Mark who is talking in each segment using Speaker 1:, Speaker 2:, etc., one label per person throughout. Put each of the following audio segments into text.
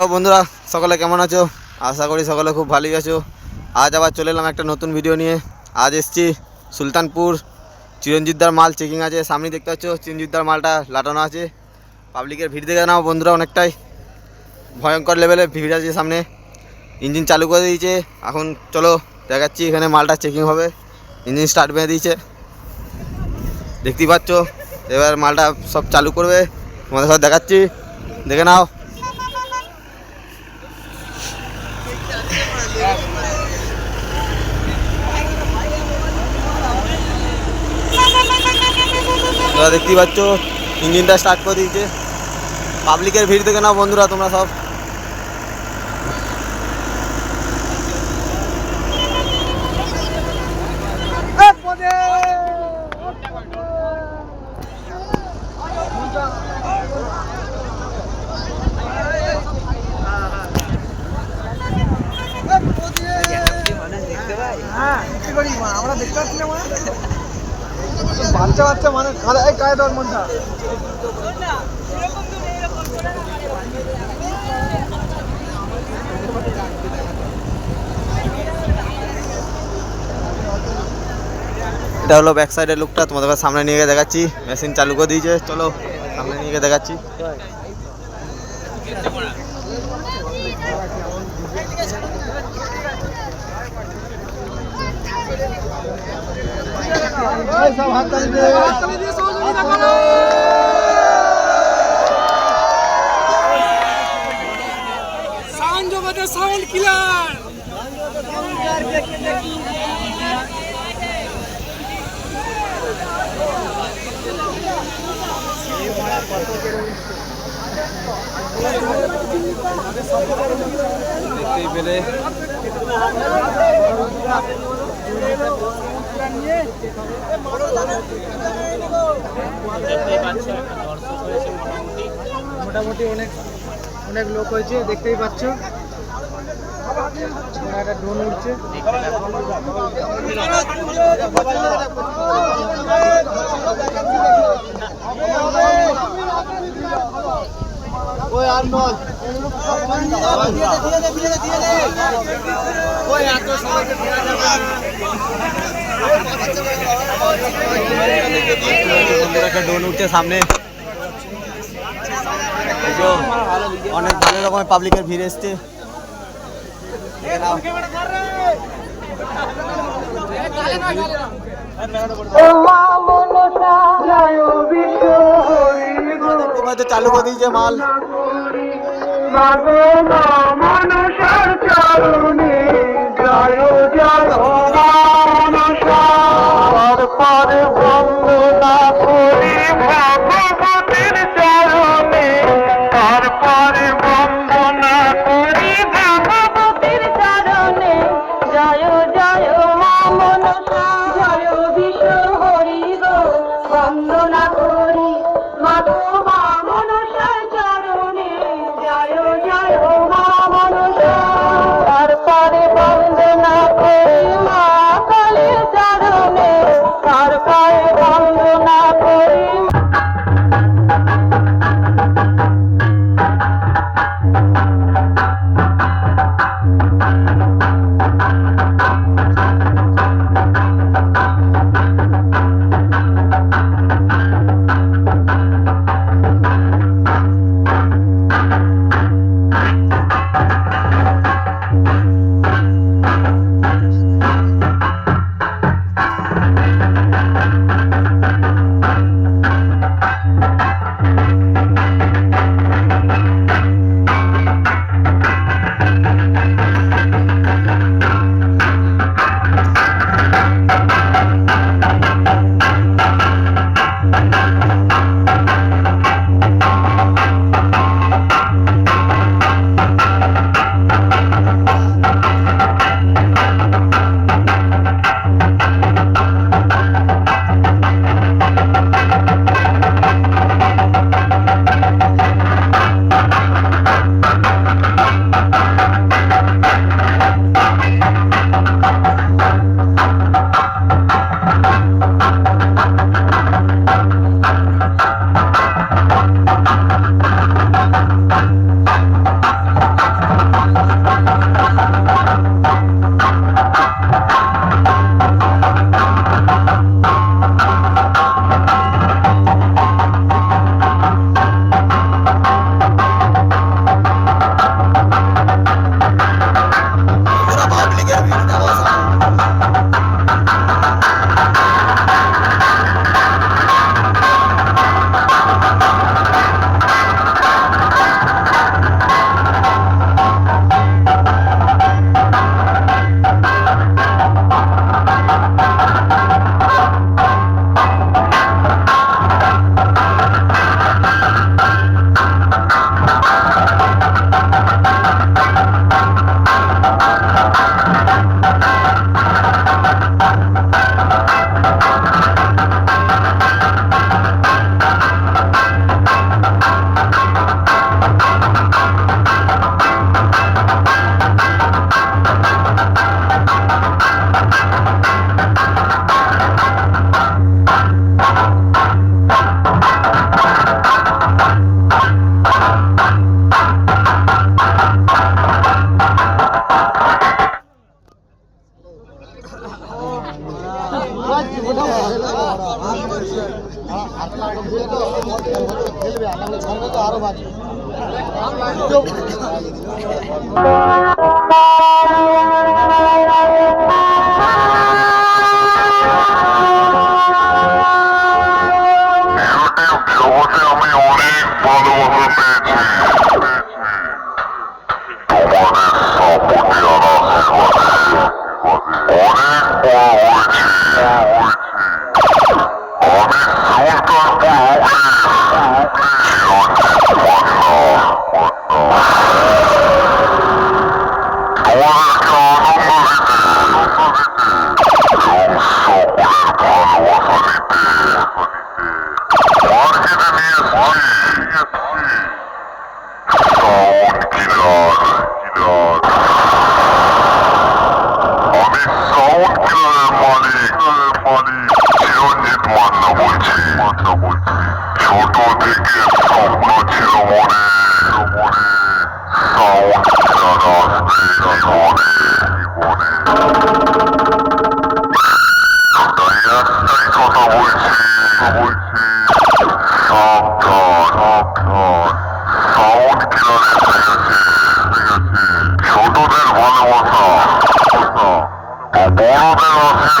Speaker 1: বন্ধুরা, সকলে কেমন আছো? আশা করি সকলে খুব ভালোই আছো। আজ আবার চলে এলাম একটা নতুন ভিডিও নিয়ে। আজ এসছি সুলতানপুর। চিরঞ্জিতদার মাল চেকিং আছে। সামনে দেখতে পাচ্ছ, চিরঞ্জিতদার মালটা লাটানো আছে। পাবলিকের ভিড় দেখে নাও বন্ধুরা অনেকটাই। ভয়ঙ্কর লেভেলে ভিড় আছে সামনে। ইঞ্জিন চালু করে দিয়েছে। এখন চলো দেখাচ্ছি এখানে মালটা চেকিং হবে। ইঞ্জিন স্টার্ট বেঁধে দিয়েছে। দেখতেই পাচ্ছ, এবার মালটা সব চালু করবে। তোমাদের সব দেখাচ্ছি। দেখে নাও। তোমরা দেখতেই পাচ্ছ, ইঞ্জিনটা স্টার্ট করে দিয়েছে। পাবলিকের ভিড় দেখে নাও বন্ধুরা, তোমরা সব।
Speaker 2: আমরা দেখতে পাচ্ছি না বাচ্চা বাচ্চা মানে কালে এই কায়ে দর মনটা।
Speaker 1: এটা হলো ব্যাক সাইডের লুকটা তোমাদের সামনে নিয়ে গিয়ে দেখাচ্ছি। মেশিন চালু করে দিয়েছে, চলো সামনে নিয়ে গিয়ে দেখাচ্ছি।
Speaker 2: সব হাত তালি দিয়ে
Speaker 3: কিলার
Speaker 1: দেখতেই পেলে
Speaker 2: মোটামুটি। অনেক অনেক লোক হয়েছে দেখতেই পাচ্ছ। একটা ড্রোন উঠছে ওই আর নয় ওই এত সবাইকে দেওয়া যাবে
Speaker 1: বন্ধুরা একটা ড্রোন উঠছে সামনে এই যে অনেক ভালো রকমের পাবলিকের ভিড় এসছে দেখে নাও। দেখতে পাচ্ছ করে দিয়েছে মাল
Speaker 4: জয়
Speaker 5: যাবে আমাদের খরচ তো আরও বাড়বে Thank.
Speaker 6: কি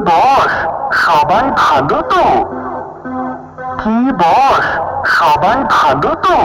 Speaker 6: বস সবাই ভালো তো কি বস সবাই ভালো তো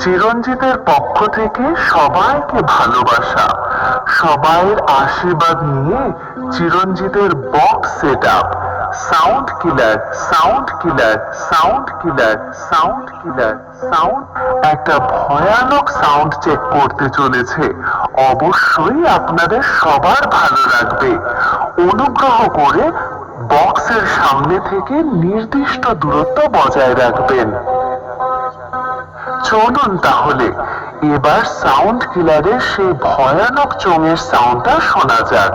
Speaker 6: চিরঞ্জিতের পক্ষ থেকে সবাইকে ভালোবাসা সবাইয়ের আশীর্বাদ নিয়ে চিরঞ্জিতের box set up sound killer sound killer sound killer sound killer sound একটা ভয়ানক সাউন্ড চেক করতে চলেছে। অবশ্যই আপনাদের সবার ভালো লাগবে। অনুগ্রহ করে বক্সের সামনে থেকে নির্দিষ্ট দূরত্ব বজায় রাখবেন। চলুন তাহলে। এবার সাউন্ড কিলারের সেই ভয়ানক চোঙের সাউন্ডটা শোনা যাক।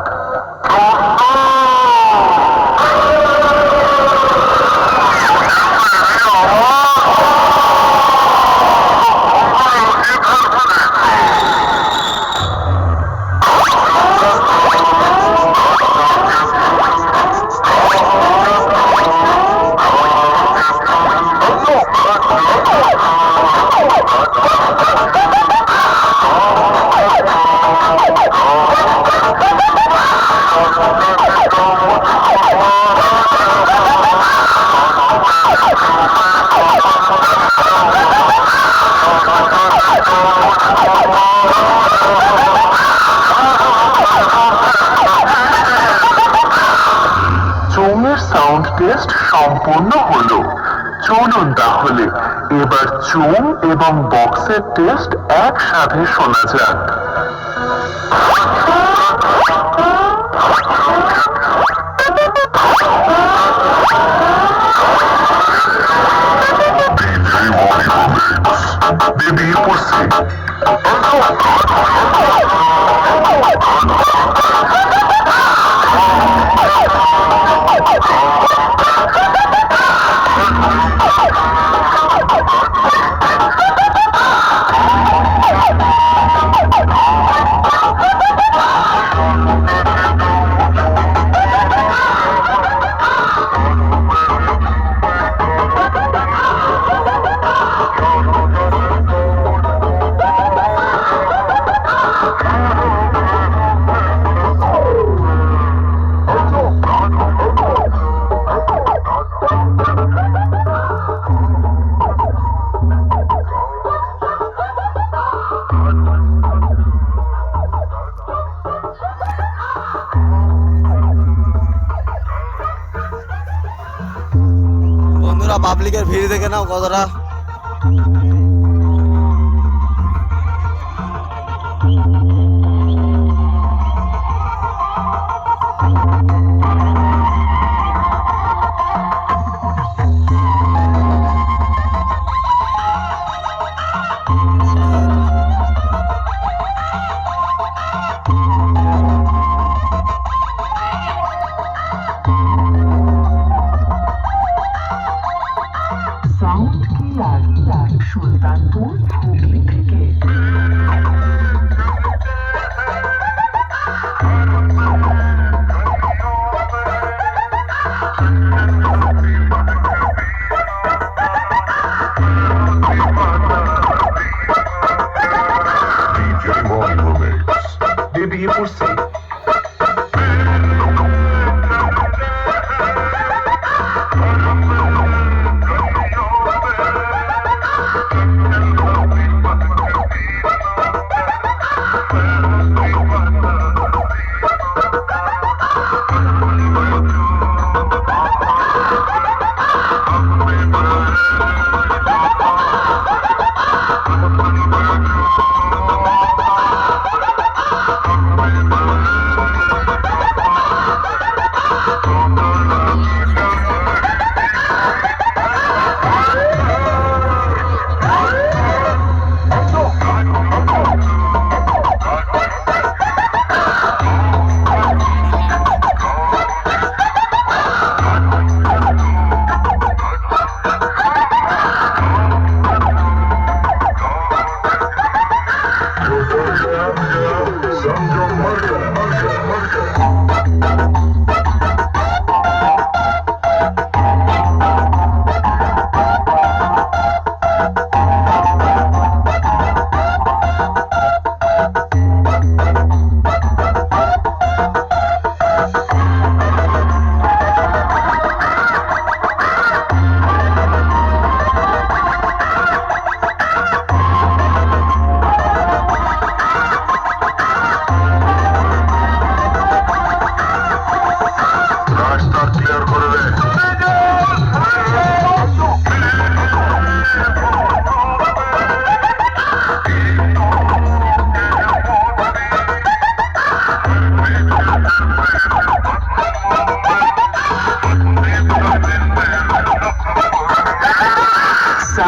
Speaker 6: সম্পূর্ণ হলো। চলুন তাহলে, এবার চোং এবং বক্সের টেস্ট একসাথে শোনা যাক।
Speaker 5: বেরিয়ে পড়ছি
Speaker 1: বন্ধুরা পাবলিকের ভিড় দেখে নাও কতটা।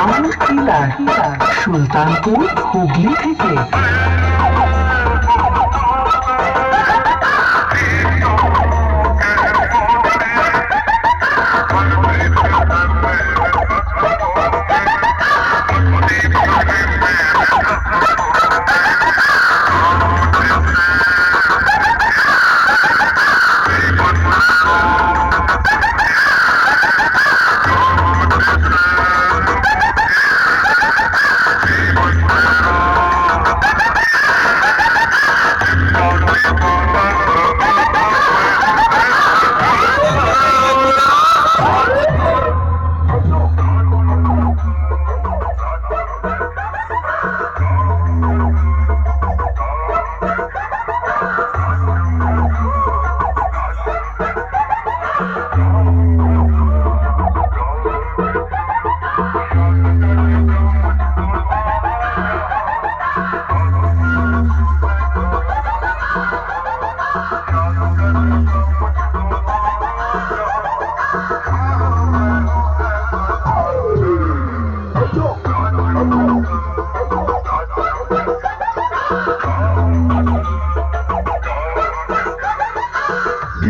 Speaker 6: সাউন্ড কিলার সুলতানপুর হুগলি থেকে।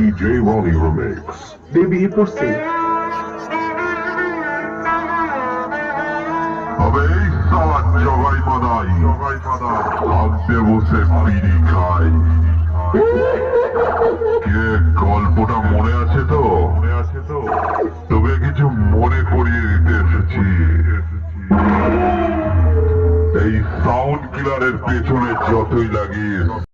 Speaker 5: DJ Ronnie Remix.
Speaker 4: বেরিয়ে পড়ছে
Speaker 5: তবে এই সালাদ জগাই মাদাই ভাবতে বসে খাই কে গল্পটা মনে আছে তো? মনে আছে তো? তবে কিছু মনে করিয়ে দিতে এসেছি। এই সাউন্ড কিলারের পেছনে যতই লাগিয়ে